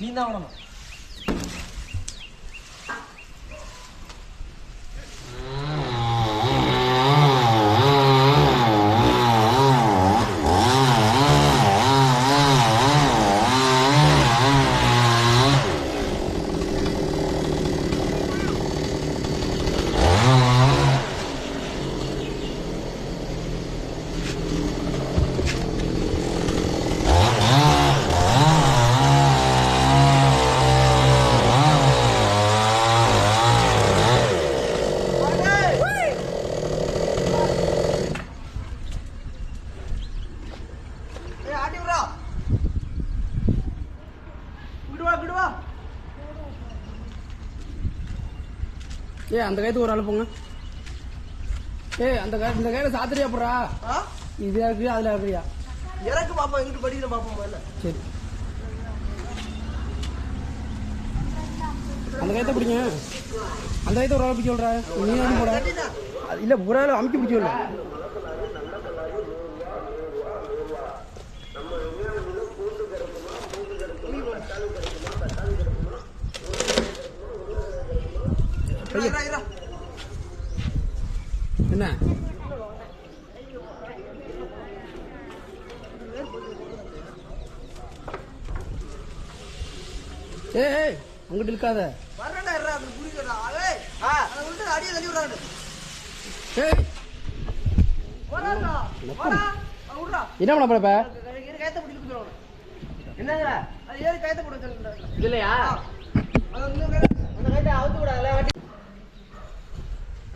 நீ தான் விடணும் ஏ அந்த கைத்து ஒரு ஆள் போங்க. ஏய் அந்த இந்த கையில சாத்திரியா போடுறா? ஆ? இது இருக்கிறியா அதுல இருக்கிறியா இறக்கு பாப்போம் எங்கிட்டு படிக்கிற பாப்போம் முதல்ல. சரி. அந்த கைத்த பிடிங்க. அந்த கைத்த ஒரு ஆள் பிடிச்சி விட்றா நீ போட இல்ல ஒரு ஆள் அமுக்கி பிடிச்சி என்ன? ஏய் அங்கிட்டு இருக்காத. வரடா இறா அது புடிக்கடா ஏய் ஆ அத விட்டு அடியே தள்ளி விடுறாங்க ஏய். வரடா வரடா என்ன பண்ண போற இப்ப? இரு கைத்த பிடிக்க சொல்லுவாங்க என்னங்க? அது ஏறி இதுலையா அது இன்னும்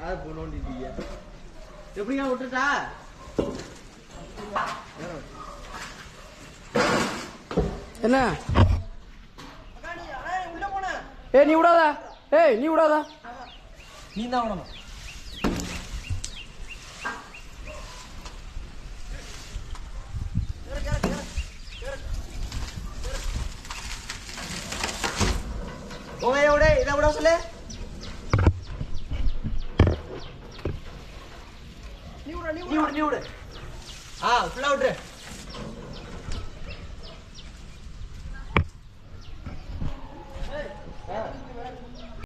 யார் போனோண்டிட்டீங்க எப்படிங்க விட்டுட்டா என்ன அக்கா, நீ அண்ணா, உள்ள போன ஏய் நீ விடாத ஏய் நீ விடாத நீ தான் விடணும் இறக்கு இறக்கு இறக்கு உங்க விட இதை விட சொல்லு நீ விடுறா நீ நீ விடுறா விடு நீ விடு ஆ ஃபுல்லா விட்டுரு